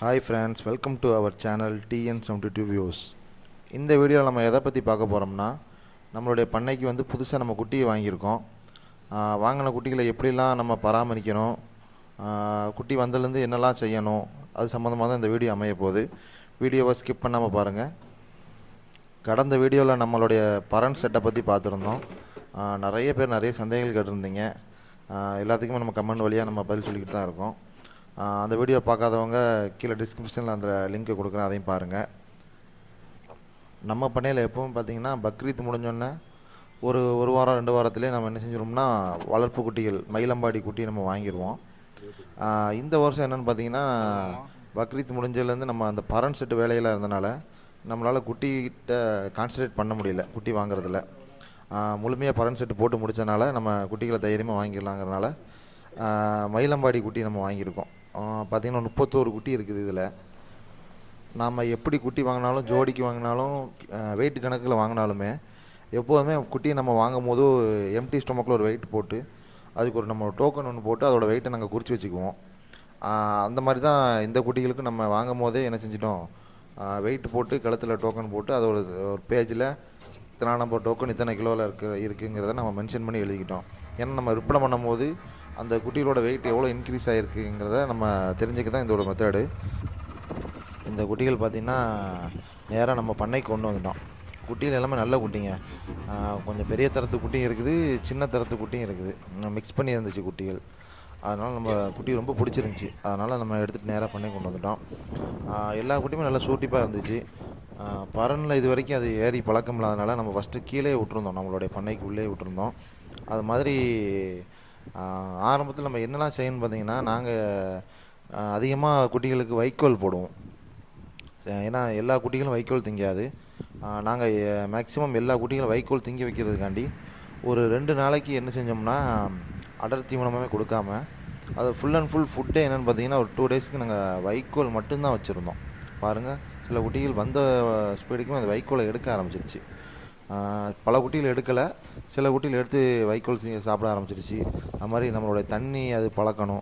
Hi friends welcome to our channel TN seventy two views இந்த வீடியோவில் நம்ம எதை பற்றி பார்க்க போகிறோம்னா நம்மளுடைய பண்ணைக்கு வந்து புதுசாக நம்ம குட்டியை வாங்கியிருக்கோம். வாங்கின குட்டிகளை எப்படிலாம் நம்ம பராமரிக்கணும்? குட்டி வந்ததுலேருந்து என்னெல்லாம் செய்யணும்? அது சம்மந்தமாக தான் இந்த வீடியோ அமைய போகுது. வீடியோவை ஸ்கிப் பண்ணாமல் பாருங்கள் கடந்த வீடியோவில் நம்மளுடைய பரன் செட்டை பற்றி பார்த்துருந்தோம். நிறைய பேர் நிறைய சந்தேகங்கள் கேட்டிருந்தீங்க. எல்லாத்துக்குமே நம்ம கமெண்ட் வழியாக நம்ம பதில் சொல்லிக்கிட்டு தான் இருக்கோம். அந்த வீடியோ பார்க்காதவங்க கீழே டிஸ்கிரிப்ஷனில் அந்த லிங்க்கை கொடுக்குறேன் அதையும் பாருங்கள் நம்ம பண்ணையில் எப்பவும் பார்த்தீங்கன்னா பக்ரீத் முடிஞ்சோடனே ஒரு ஒரு வாரம் ரெண்டு வாரத்துலேயே நம்ம என்ன செஞ்சிடோம்னா வளர்ப்பு குட்டிகள் மயிலம்பாடி குட்டி நம்ம வாங்கிடுவோம் இந்த வருஷம் என்னென்னு பார்த்தீங்கன்னா பக்ரீத் முடிஞ்சதுலேருந்து நம்ம அந்த பரன் செட்டு வேலையில் இருந்தனால நம்மளால் குட்டிகிட்ட கான்சன்ட்ரேட் பண்ண முடியல குட்டி வாங்குறதில்ல முழுமையாக பரன் செட்டு போட்டு முடிச்சனால நம்ம குட்டிகளை தைரியமாக வாங்கிடலாங்கிறனால மயிலம்பாடி குட்டி நம்ம வாங்கியிருக்கோம். பார்த்திங்கன்னா முப்பத்தோரு குட்டி இருக்குது இதில். நாம் எப்படி குட்டி வாங்கினாலும் ஜோடிக்கு வாங்கினாலும் வெயிட் கணக்கில் வாங்கினாலுமே எப்போதுமே குட்டியை நம்ம வாங்கும் போது எம்டி ஸ்டொமக்கில் ஒரு வெயிட் போட்டு அதுக்கு ஒரு நம்ம டோக்கன் ஒன்று போட்டு அதோட வெயிட்டை நாங்கள் குறித்து வச்சுக்குவோம். அந்த மாதிரி தான் இந்த குட்டிகளுக்கு நம்ம வாங்கும் போதே என்ன செஞ்சிட்டோம்? வெயிட் போட்டு கழுத்தில் டோக்கன் போட்டு அதோட ஒரு பேஜில் இத்தனை நம்பர் டோக்கன் இத்தனை கிலோவில் இருக்கு இருக்குங்கிறத நம்ம மென்ஷன் பண்ணி எழுதிக்கிட்டோம். ஏன்னா நம்ம விற்பனை பண்ணும்போது அந்த குட்டிகளோட வெயிட் எவ்வளோ இன்க்ரீஸ் ஆகிருக்குங்கிறத நம்ம தெரிஞ்சுக்க தான் இதோட மெத்தடு இந்த குட்டிகள் பார்த்திங்கன்னா நேராக நம்ம பண்ணைக்கு கொண்டு வந்துட்டோம். குட்டிகள் எல்லாமே நல்ல குட்டிங்க. கொஞ்சம் பெரிய தரத்து குட்டியும் இருக்குது சின்ன தரத்து குட்டியும் இருக்குது. மிக்ஸ் பண்ணி இருந்துச்சு குட்டிகள். அதனால் நம்ம குட்டி ரொம்ப பிடிச்சிருந்துச்சி. அதனால் நம்ம எடுத்துகிட்டு நேராக பண்ணி கொண்டு வந்துட்டோம். எல்லா குட்டியுமே நல்லா சூட்டிப்பாக இருந்துச்சு. பரனில் இது வரைக்கும் அது ஏறி பழக்கம் இல்லாதனால நம்ம ஃபஸ்ட்டு கீழே விட்டுருந்தோம். நம்மளுடைய பண்ணைக்கு உள்ளே விட்டுருந்தோம். அது மாதிரி ஆரம்பத்தில் நம்ம என்னெல்லாம் செய்யணும்னு பார்த்தீங்கன்னா நாங்கள் அதிகமாக குட்டிகளுக்கு வைக்கோல் போடுவோம். ஏன்னா எல்லா குட்டிகளும் வைக்கோல் திங்காது. நாங்கள் மேக்ஸிமம் எல்லா குட்டிகளும் வைக்கோல் திங்க வைக்கிறதுக்காண்டி ஒரு ரெண்டு நாளைக்கு என்ன செஞ்சோம்னா அடர் தீவனமே கொடுக்காம அது ஃபுல் அண்ட் ஃபுல் ஃபுட்டே என்னென்னு பார்த்தீங்கன்னா ஒரு டூ டேஸ்க்கு நாங்கள் வைக்கோல் மட்டும்தான் வச்சுருந்தோம். பாருங்கள் சில குட்டிகள் வந்த ஸ்பீடுக்குமே அந்த வைக்கோலை எடுக்க ஆரம்பிச்சிருச்சு. பல குட்டிகள் எடுக்கலை. சில குட்டிகள் எடுத்து வைக்கோல் சி- சாப்பிட ஆரம்பிச்சிருச்சு. அது மாதிரி நம்மளுடைய தண்ணி அது பழக்கணும்.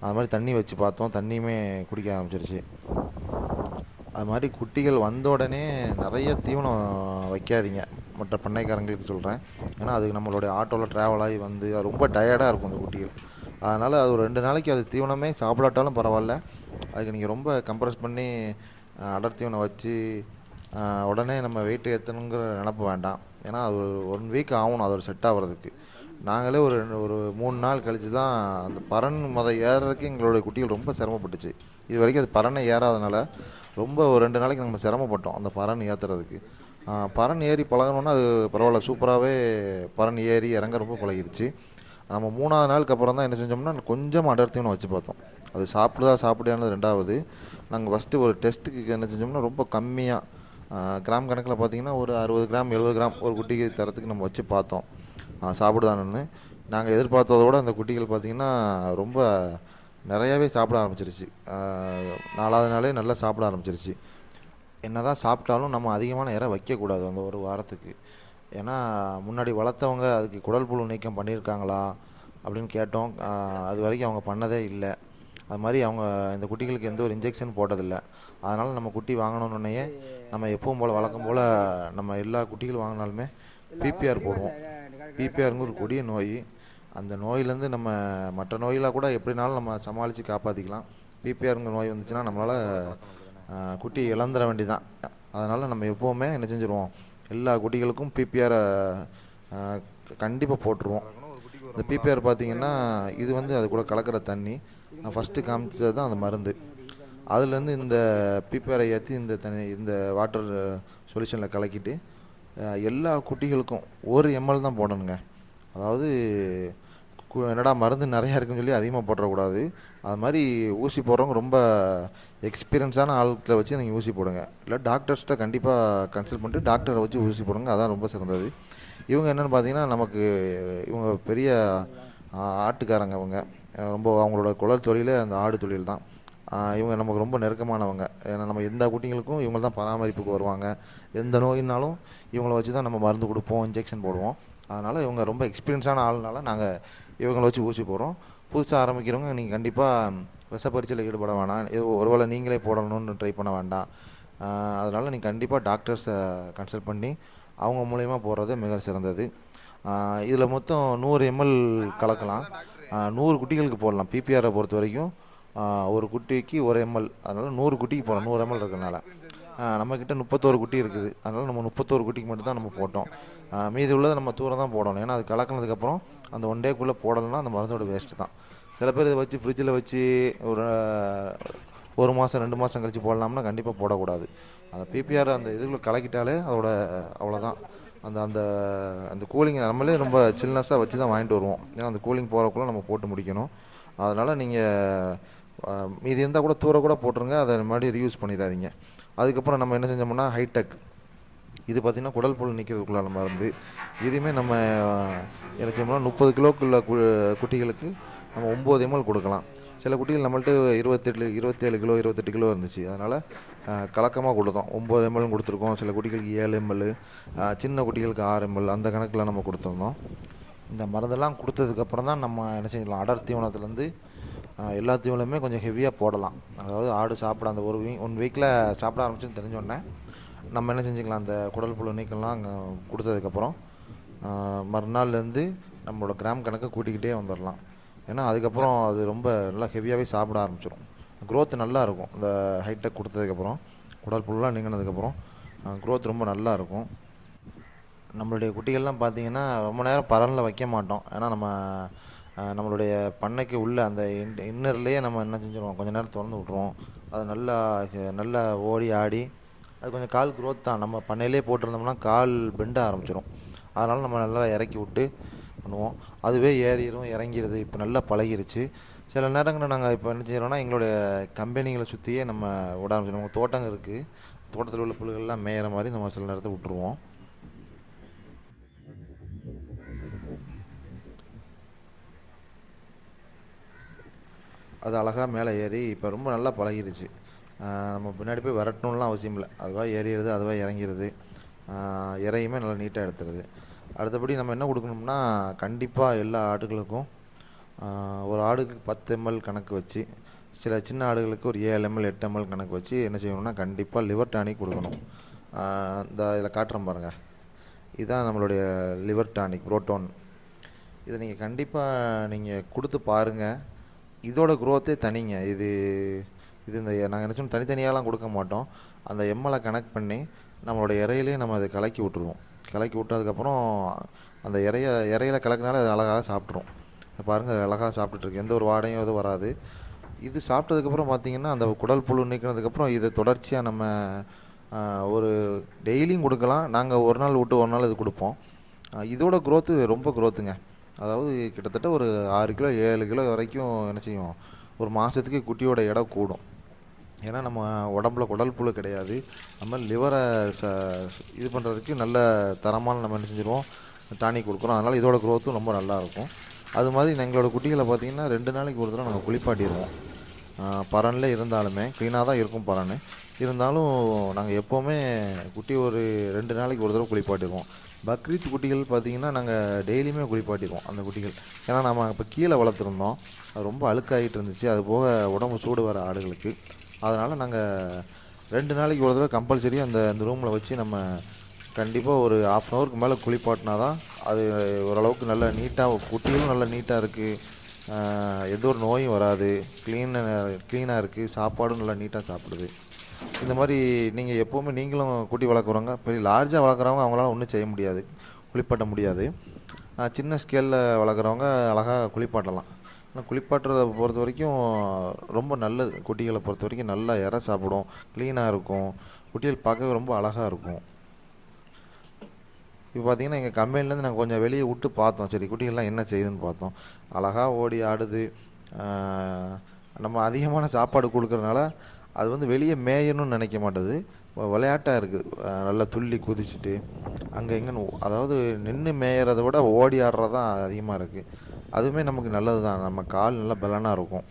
அது மாதிரி தண்ணி வச்சு பார்த்தோம். தண்ணியுமே குடிக்க ஆரம்பிச்சிருச்சு. அது மாதிரி குட்டிகள் வந்த உடனே நிறைய தீவனம் வைக்காதீங்க. மற்ற பண்ணைக்காரங்களுக்கு சொல்கிறேன் ஏன்னா அதுக்கு நம்மளுடைய ஆட்டோவில் ட்ராவல் ஆகி வந்து அது ரொம்ப டயர்டாக இருக்கும் அந்த குட்டிகள். அதனால் அது ஒரு ரெண்டு நாளைக்கு அது தீவனமே சாப்பிடாட்டாலும் பரவாயில்ல. அதுக்கு நீங்கள் ரொம்ப கம்ப்ரஸ் பண்ணி அடர் தீவனம் வச்சு உடனே நம்ம வெயிட் ஏற்றணுங்கிற நினப்பு வேண்டாம். ஏன்னா அது ஒரு ஒன் வீக் ஆகணும் அது ஒரு செட் ஆகிறதுக்கு. நாங்களே ஒரு ரெண்டு- ஒரு மூணு நாள் கழித்து தான் அந்த பறன் முத ஏறுறதுக்கு எங்களுடைய குட்டிகள் ரொம்ப சிரமப்பட்டுச்சு. இது வரைக்கும் அது பறனை ஏறாதனால ரொம்ப ஒரு ரெண்டு நாளைக்கு நம்ம சிரமப்பட்டோம் அந்த பறன் ஏற்றுறதுக்கு பறன் ஏறி பழகணுன்னா அது பரவாயில்ல சூப்பராகவே பறன் ஏறி இறங்க ரொம்ப பழகிருச்சு. நம்ம மூணாவது நாளுக்கு அப்புறம் தான் என்ன செஞ்சோம்னா கொஞ்சம் அடர்த்தியும் வச்சு பார்த்தோம். அது சாப்பிடுதா சாப்பிடானது ரெண்டாவது. நாங்கள் ஃபஸ்ட்டு ஒரு டெஸ்ட்டுக்கு என்ன செஞ்சோம்னா ரொம்ப கம்மியாக கிராம் கணக்கில் பார்த்தீங்கன்னா ஒரு அறுபது கிராம் எழுபது கிராம் ஒரு குட்டிக்கு தரத்துக்கு நம்ம வச்சு பார்த்தோம். ஆஹ் சாப்பிடுதானு நாங்கள் எதிர்பார்த்ததை விட அந்த குட்டிகள் பார்த்திங்கன்னா ரொம்ப நிறையாவே சாப்பிட ஆரம்பிச்சிருச்சு. நாலாவது நாளே நல்லா சாப்பிட ஆரம்பிச்சிருச்சு. என்ன தான் சாப்பிட்டாலும் நம்ம அதிகமான இறை வைக்கக்கூடாது அந்த ஒரு வாரத்துக்கு. ஏன்னா முன்னாடி வளர்த்தவங்க அதுக்கு குடல் புழு நீக்கம் பண்ணியிருக்காங்களா அப்படின்னு கேட்டோம். அது வரைக்கும் அவங்க பண்ணதே இல்லை. அது மாதிரி அவங்க இந்த குட்டிகளுக்கு எந்த ஒரு இன்ஜெக்ஷன் போட்டதில்லை. அதனால் நம்ம குட்டி வாங்கினோன்னே நம்ம எப்பவும் போல் வழக்கம் போல் நம்ம எல்லா குட்டிகளும் வாங்கினாலுமே பிபிஆர் போடுவோம். பிபிஆருங்க ஒரு கொடிய நோய். அந்த நோயிலேருந்து நம்ம மற்ற நோயெல்லாம் கூட எப்படினாலும் நம்ம சமாளித்து காப்பாற்றிக்கலாம் பிபிஆருங்கிற நோய் வந்துச்சுன்னா நம்மளால் குட்டி இழந்துட வேண்டியதான் அதனால் நம்ம எப்போவுமே என்ன செஞ்சுருவோம் எல்லா குட்டிகளுக்கும் பிபிஆரை கண்டிப்பாக போட்டுருவோம். இந்த பிபிஆர் பார்த்தீங்கன்னா இது வந்து அது கூட கலக்கிற தண்ணி. நான் ஃபஸ்ட்டு காமிச்சது தான் அந்த மருந்து. அதுலேருந்து இந்த பீப்பரை ஏற்றி இந்த தனி இந்த வாட்டர் சொல்யூஷனில் கலக்கிட்டு எல்லா குட்டிகளுக்கும் ஒரு எம்எல் தான் போடணுங்க. அதாவது கு- என்னடா மருந்து நிறையா இருக்குன்னு சொல்லி அதிகமாக போட்டுறக்கூடாது. அது மாதிரி ஊசி போடுறவங்க ரொம்ப எக்ஸ்பீரியன்ஸான ஆட்களை வச்சு நீங்கள் ஊசி போடுங்க. இல்லை டாக்டர்ஸ்கிட்ட கண்டிப்பாக கன்சல்ட் பண்ணிட்டு டாக்டரை வச்சு ஊசி போடுங்க. அதான் ரொம்ப சிறந்தது. இவங்க என்னென்னு பார்த்தீங்கன்னா நமக்கு இவங்க பெரிய ஆட்டுக்காரங்க அவங்க. ரொம்ப அவங்களோட குழல் தொழிலே அந்த ஆடு தொழில் தான். இவங்க நமக்கு ரொம்ப நெருக்கமானவங்க. ஏன்னா நம்ம எந்த குட்டிங்களுக்கும் இவங்க தான் பராமரிப்புக்கு வருவாங்க. எந்த நோயினாலும் இவங்கள வச்சு தான் நம்ம மருந்து கொடுப்போம் இன்ஜெக்ஷன் போடுவோம். அதனால் இவங்க ரொம்ப எக்ஸ்பீரியன்ஸான ஆளுனால நாங்கள் இவங்கள வச்சு ஊசி போடுறோம். புதுசாக ஆரம்பிக்கிறவங்க நீங்கள் கண்டிப்பாக விஷப்பரிச்சையில் ஈடுபட வேணாம். இது ஒருவேளை நீங்களே போடணும்னு ட்ரை பண்ண வேண்டாம். அதனால் நீங்கள் கண்டிப்பாக டாக்டர்ஸை கன்சல்ட் பண்ணி அவங்க மூலயமா போடுறது மிக சிறந்தது. இதில் மொத்தம் நூறு எம்எல் கலக்கலாம். நூறு குட்டிகளுக்கு போடலாம். பிபிஆரை பொறுத்த வரைக்கும் ஒரு குட்டிக்கு ஒரு எம்எல் அதனால் நூறு குட்டிக்கு போகலாம் நூறு எம்எல் இருக்கிறதுனால. நம்மக்கிட்ட முப்பத்தோரு குட்டி இருக்குது. அதனால் நம்ம முப்பத்தோரு குட்டிக்கு மட்டும்தான் நம்ம போட்டோம். மீதி உள்ளதை நம்ம தூரம் தான் போடணும். ஏன்னா அது கலக்கினதுக்கப்புறம் அந்த ஒன் டேக்குள்ளே போடலைன்னா அந்த மருந்தோட வேஸ்ட்டு தான். சில பேர் இதை வச்சு ஃப்ரிட்ஜில் வச்சு ஒரு ஒரு மாதம் ரெண்டு மாதம் கழித்து போடலாம்னா கண்டிப்பாக போடக்கூடாது. அந்த பிபிஆர் அந்த இதுக்குள்ளே கலக்கிட்டாலே அதோட அவ்வளோதான் அந்த அந்த அந்த கூலிங் நம்மளே ரொம்ப சில்னஸாக வச்சு தான் வாங்கிட்டு வருவோம். ஏன்னா அந்த கூலிங் போகிறக்குள்ள நம்ம போட்டு முடிக்கணும். அதனால் நீங்கள் மீதி இருந்தால் கூட தூர கூட போட்டுருங்க. அதை மறுபடியும் ரீயூஸ் பண்ணிடாதீங்க. அதுக்கப்புறம் நம்ம என்ன செஞ்சோம்னா ஹைடெக் இது பார்த்திங்கன்னா குடல் புல் நிற்கிறதுக்குள்ளான மருந்து இதுவுமே நம்ம என்ன செய்யணும்னா முப்பது கிலோக்குள்ள கு குட்டிகளுக்கு நம்ம ஒம்பது எம்எல் கொடுக்கலாம். சில குட்டிகள் நம்மள்ட்ட இருபத்தெட்டு இருபத்தேழு கிலோ இருபத்தெட்டு கிலோ இருந்துச்சு. அதனால் கலக்கமாக கொடுத்தோம். ஒம்பது எம்எல் கொடுத்துருக்கோம். சில குட்டிகளுக்கு ஏழு எம்எல் சின்ன குட்டிகளுக்கு ஆறு எம்எல் அந்த கணக்கில் நம்ம கொடுத்துருந்தோம். இந்த மருந்தெல்லாம் கொடுத்ததுக்கப்புறம் தான் நம்ம என்ன செஞ்சிடலாம் அடர் தீவனத்துலேருந்து எல்லா தீவனமே கொஞ்சம் ஹெவியாக போடலாம். அதாவது ஆடு சாப்பிட அந்த ஒரு வீக் ஒன் வீக்கில் சாப்பிட ஆரம்பிச்சுன்னு தெரிஞ்சோடனே நம்ம என்ன செஞ்சுக்கலாம் அந்த குடல் புழு நீக்கெல்லாம் அங்கே கொடுத்ததுக்கப்புறம் மறுநாள்லேருந்து நம்மளோட கிராம் கணக்கை கூட்டிக்கிட்டே வந்துடலாம் ஏன்னா அதுக்கப்புறம் அது ரொம்ப நல்லா ஹெவியாகவே சாப்பிட ஆரம்பிச்சிடும் க்ரோத் நல்லா இருக்கும் இந்த ஹைடெக் கொடுத்ததுக்கப்புறம் குடல் புல்லாம் நீங்கினதுக்கப்புறம் க்ரோத் ரொம்ப நல்லா இருக்கும் நம்மளுடைய குட்டிகள்லாம் பார்த்தீங்கன்னா ரொம்ப நேரம் பரனில் வைக்க மாட்டோம். ஏன்னா நம்ம நம்மளுடைய பண்ணைக்கு உள்ள அந்த இன்னர்லேயே நம்ம என்ன செஞ்சுருவோம்? கொஞ்ச நேரம் திறந்து விட்ருவோம் அது நல்லா நல்லா ஓடி ஆடி அது கொஞ்சம் கால் க்ரோத் தான். நம்ம பண்ணையிலே போட்டிருந்தோம்னா கால் பெண்ட ஆரம்பிச்சிடும் அதனால் நம்ம நல்லா இறக்கி விட்டு பண்ணுவோம். அதுவே ஏறிடும் இறங்கிடுது இப்போ நல்லா பழகிருச்சு. சில நேரங்களில் நாங்கள் இப்போ என்ன செய்கிறோன்னா எங்களுடைய கம்பெனிகளை சுற்றியே நம்ம விட ஆரம்பிச்சிடும் நம்ம தோட்டங்கள் இருக்குது தோட்டத்தில் உள்ள புல்லுகள்லாம் மேயிற மாதிரி நம்ம சில நேரத்தை விட்டுருவோம். அது அழகாக மேலே ஏறி இப்போ ரொம்ப நல்லா பழகிருச்சு. நம்ம பின்னாடி போய் வரட்டணும்லாம் அவசியம் இல்லை. அதுவாக ஏறிடுது அதுவாக இறங்கிடுது இறையுமே நல்லா நீட்டாக எடுத்துருது அடுத்தபடி நம்ம என்ன கொடுக்கணும்னா கண்டிப்பாக எல்லா ஆட்டுகளுக்கும் ஒரு ஆடுக்கு பத்து எம்எல் கணக்கு வச்சு சில சின்ன ஆடுகளுக்கு ஒரு ஏழு எம்எல் எட்டு எம்எல் கணக்கு வச்சு என்ன செய்யணும்னா கண்டிப்பாக லிவர் டானிக் கொடுக்கணும். இந்த இதில் காட்டுறோம் பாருங்கள் இதுதான் நம்மளுடைய லிவர் டானிக் புரோட்டோன் இதை நீங்கள் கண்டிப்பாக நீங்கள் கொடுத்து பாருங்கள் இதோட குரோத்தே தனிங்க. இது இது இந்த நாங்கள் என்ன தனித்தனியாலாம் கொடுக்க மாட்டோம். அந்த எம்எல்ஐ கனெக்ட் பண்ணி நம்மளோட இறையிலே நம்ம அதை கலக்கி விட்ருவோம் கலக்கி விட்டதுக்கப்புறம் அந்த இறைய இறையில கலக்கினால அது அழகாக சாப்பிட்ரும் பாருங்கள் அது அழகாக சாப்பிட்டுட்ருக்கு எந்த ஒரு வாடையும் எதுவும் வராது. இது சாப்பிட்டதுக்கப்புறம் பார்த்தீங்கன்னா அந்த குடல் புழு நீக்கினதுக்கப்புறம் இதை தொடர்ச்சியாக நம்ம ஒரு டெய்லியும் கொடுக்கலாம். நாங்கள் ஒரு நாள் விட்டு ஒரு நாள் இது கொடுப்போம். இதோட க்ரோத்து ரொம்ப க்ரோத்துங்க அதாவது கிட்டத்தட்ட ஒரு ஆறு கிலோ ஏழு கிலோ வரைக்கும் என்ன செய்யும் ஒரு மாதத்துக்கு குட்டியோட எடை கூடும். ஏன்னா நம்ம உடம்புல குடல் புழு கிடையாது. நம்ம லிவரை ச இது பண்ணுறதுக்கு நல்ல தரமான நம்ம என்ன செஞ்சுருவோம் டானிக் கொடுக்குறோம். அதனால் இதோட க்ரோத்தும் ரொம்ப நல்லாயிருக்கும் அது மாதிரி எங்களோட குட்டிகளை பார்த்தீங்கன்னா ரெண்டு நாளைக்கு ஒரு தடவை நாங்கள் குளிப்பாட்டிடுவோம். பரனில் இருந்தாலுமே க்ளீனாக தான் இருக்கும் பரன் இருந்தாலும் நாங்கள் எப்போவுமே குட்டி ஒரு ரெண்டு நாளைக்கு ஒரு தடவை குளிப்பாட்டிடுவோம். பக்ரீத் குட்டிகள் பார்த்தீங்கன்னா நாங்கள் டெய்லியுமே குளிப்பாட்டிடுவோம் அந்த குட்டிகள். ஏன்னா நம்ம இப்போ கீழே வளர்த்துருந்தோம். அது ரொம்ப அழுக்காகிட்டு இருந்துச்சு. அது போக உடம்பு சூடு வர ஆடுகளுக்கு. அதனால் நாங்கள் ரெண்டு நாளைக்கு ஒரு தடவை கம்பல்சரி அந்த அந்த ரூமில் வச்சு நம்ம கண்டிப்பாக ஒரு ஆஃப் அன் ஹவருக்கு மேலே குளிப்பாட்டினா தான் அது ஓரளவுக்கு நல்லா நீட்டாக குட்டியும் நல்லா நீட்டாக இருக்குது எந்த ஒரு நோயும் வராது. க்ளீன் க்ளீனாக இருக்குது சாப்பாடும் நல்லா நீட்டாக சாப்பிடுது. இந்த மாதிரி நீங்கள் எப்போவுமே நீங்களும் குட்டி வளர்க்குறவங்க பெரிய லார்ஜாக வளர்க்குறவங்க அவங்களால ஒன்றும் செய்ய முடியாது. குளிப்பாட்ட முடியாது. சின்ன ஸ்கேலில் வளர்க்குறவங்க அழகாக குளிப்பாட்டலாம். ஆனால் குளிப்பாட்டுறத பொறுத்த வரைக்கும் ரொம்ப நல்லது. குட்டிகளை பொறுத்த வரைக்கும் நல்லா இற சாப்பிடும். க்ளீனாக இருக்கும். குட்டிகள் பார்க்கவே ரொம்ப அழகாக இருக்கும். இப்போ பார்த்தீங்கன்னா எங்கள் கம்பெனிலேருந்து நாங்கள் கொஞ்சம் வெளியே விட்டு பார்த்தோம். சரி குட்டிகள்லாம் என்ன செய்யுதுன்னு பார்த்தோம். அழகாக ஓடி ஆடுது. நம்ம அதிகமான சாப்பாடு கொடுக்குறனால அது வந்து வெளியே மேயணும்னு நினைக்க மாட்டேது. விளையாட்டாக இருக்குது. நல்லா துள்ளி குதிச்சுட்டு அங்கே எங்கன்னு அதாவது நின்று மேயறதை விட ஓடி ஆடுறது தான் அதிகமாக இருக்குது அதுவுமே நமக்கு நல்லது தான். நம்ம கால் நல்லா பலனாக இருக்கும்.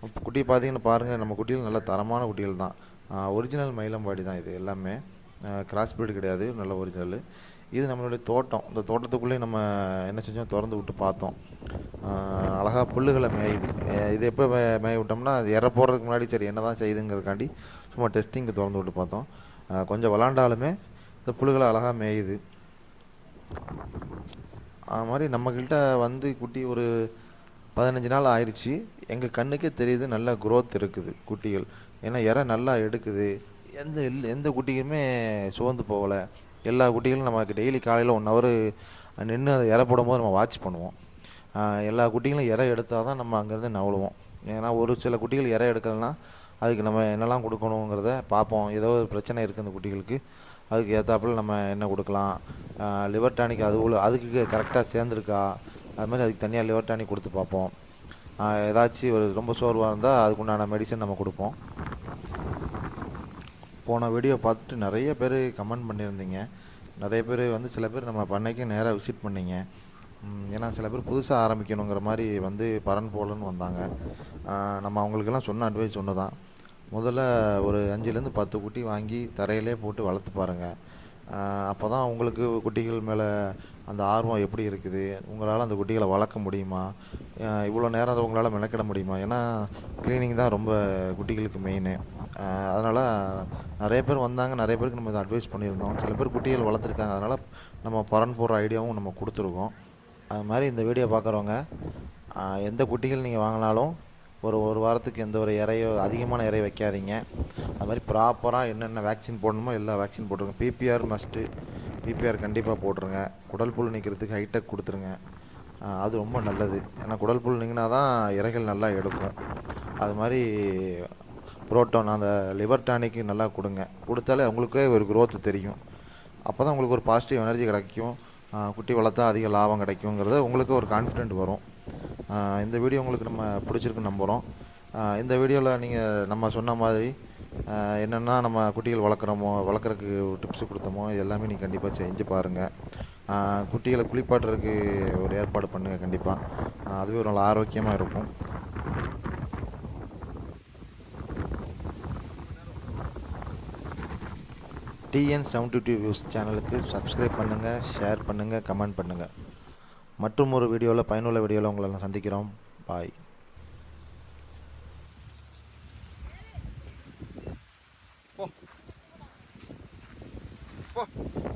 குட்டி குட்டியை பார்த்தீங்கன்னா பாருங்கள் நம்ம குட்டிகள் நல்ல தரமான குட்டிகள் தான். ஒரிஜினல் மயிலம்பாடி தான் இது எல்லாமே. கிராஸ் பீடு கிடையாது நல்ல ஒரிஜினல் இது நம்மளுடைய தோட்டம். இந்த தோட்டத்துக்குள்ளேயே நம்ம என்ன செஞ்சோம்? திறந்து விட்டு பார்த்தோம். அழகாக புல்லுகளை மேயுது. இது எப்போ மே மேய விட்டோம்னா அது இற போடுறதுக்கு முன்னாடி சரி என்ன தான் செய்யுதுங்கிறதுக்காண்டி சும்மா டெஸ்டிங்க்கு திறந்து விட்டு பார்த்தோம். கொஞ்சம் விளாண்டாலுமே இந்த புல்லுகளை அழகாக மேயுது. அது மாதிரி நம்மக்கிட்ட வந்து குட்டி ஒரு பதினஞ்சு நாள் ஆயிடுச்சு. எங்கள் கண்ணுக்கே தெரியுது நல்ல குரோத் இருக்குது குட்டிகள். ஏன்னா இறை நல்லா எடுக்குது. எந்த எல்- எந்த குட்டியுமே சோர்ந்து போகலை. எல்லா குட்டிகளும் நமக்கு டெய்லி காலையில் ஒன் ஹவர் நின்று அதை இறை போடும்போது நம்ம வாட்ச் பண்ணுவோம். எல்லா குட்டிகளும் இறை எடுத்தால் தான் நம்ம அங்கேருந்து நவழுவோம். ஏன்னா ஒரு சில குட்டிகள் இறை எடுக்கலைன்னா அதுக்கு நம்ம என்னெல்லாம் கொடுக்கணுங்கிறத பார்ப்போம். ஏதோ ஒரு பிரச்சனை இருக்குது அந்த குட்டிகளுக்கு. அதுக்கு ஏற்றாப்புல நம்ம என்ன கொடுக்கலாம்? லிவர் டானிக் அது உள்ள அதுக்கு கரெக்டாக சேர்ந்துருக்கா? அது மாதிரி அதுக்கு தனியாக லிவர் டானிக் கொடுத்து பார்ப்போம். ஏதாச்சும் ஒரு ரொம்ப சோர்வாக இருந்தால் அதுக்குண்டான மெடிசன் நம்ம கொடுப்போம். போன வீடியோ பார்த்துட்டு நிறைய பேர் கமெண்ட் பண்ணியிருந்தீங்க. நிறைய பேர் வந்து சில பேர் நம்ம பண்ணைக்கு நேராக விசிட் பண்ணிங்க. ஏன்னா சில பேர் புதுசாக ஆரம்பிக்கணுங்கிற மாதிரி வந்து பரன் போலன்னு வந்தாங்க. நம்ம அவங்களுக்கெல்லாம் சொன்ன அட்வைஸ் ஒன்று தான் முதல்ல ஒரு அஞ்சுலேருந்து பத்து குட்டி வாங்கி தரையிலே போட்டு வளர்த்து பாருங்கள் அப்போ தான் அவங்களுக்கு குட்டிகள் மேலே அந்த ஆர்வம் எப்படி இருக்குது? உங்களால் அந்த குட்டிகளை வளர்க்க முடியுமா? இவ்வளோ நேரம் அதை உங்களால் மெனக்கிட முடியுமா? ஏன்னா க்ளீனிங் தான் ரொம்ப குட்டிகளுக்கு மெயின் அதனால் நிறைய பேர் வந்தாங்க நிறைய பேருக்கு நம்ம இதை அட்வைஸ் பண்ணியிருந்தோம். சில பேர் குட்டிகள் வளர்த்துருக்காங்க. அதனால் நம்ம பரன் போடுற ஐடியாவும் நம்ம கொடுத்துருக்கோம். அது மாதிரி இந்த வீடியோ பார்க்குறவங்க எந்த குட்டிகள் நீங்கள் வாங்கினாலும் ஒரு ஒரு வாரத்துக்கு எந்த ஒரு இறையோ அதிகமான இறை வைக்காதீங்க. அது மாதிரி ப்ராப்பராக என்னென்ன வேக்சின் போடணுமோ எல்லா வேக்சின் போட்டுருங்க பிபிஆர் மஸ்ட்டு பிபிஆர் கண்டிப்பாக போட்டுருங்க. குடல் புல் நிற்கிறதுக்கு ஹைடெக் கொடுத்துருங்க. அது ரொம்ப நல்லது. ஏன்னா குடல் புல் நீங்கினா தான் இறைகள் நல்லா எடுக்கும். அது மாதிரி புரோட்டோன் அந்த லிவர் டானிக்கு நல்லா கொடுங்க. கொடுத்தாலே அவங்களுக்கே ஒரு க்ரோத் தெரியும். அப்போ தான் உங்களுக்கு ஒரு பாசிட்டிவ் எனர்ஜி கிடைக்கும். குட்டி வளர்த்தா அதிக லாபம் கிடைக்குங்கிறத உங்களுக்கு ஒரு கான்ஃபிடென்ட் வரும். இந்த வீடியோ உங்களுக்கு நம்ம பிடிச்சிருக்குன்னு நம்புகிறோம் இந்த வீடியோவில் நீங்கள் நம்ம சொன்ன மாதிரி என்னென்னா நம்ம குட்டிகள் வளர்க்குறோமோ வளர்க்குறதுக்கு டிப்ஸ் கொடுத்தோமோ எல்லாமே நீங்கள் கண்டிப்பாக செஞ்சு பாருங்கள் குட்டிகளை குளிப்பாட்டுறதுக்கு ஒரு ஏற்பாடு பண்ணுங்கள் கண்டிப்பாக அதுவே ஒரு நல்ல ஆரோக்கியமாக இருக்கும். டிஎன் செவன்டி டூ வியூஸ் சேனலுக்கு சப்ஸ்கிரைப் பண்ணுங்கள் ஷேர் பண்ணுங்கள் கமெண்ட் பண்ணுங்கள் மற்றும் ஒரு வீடியோவில் பயனுள்ள வீடியோவில் உங்களை நான் சந்திக்கிறோம். பாய் Whoa.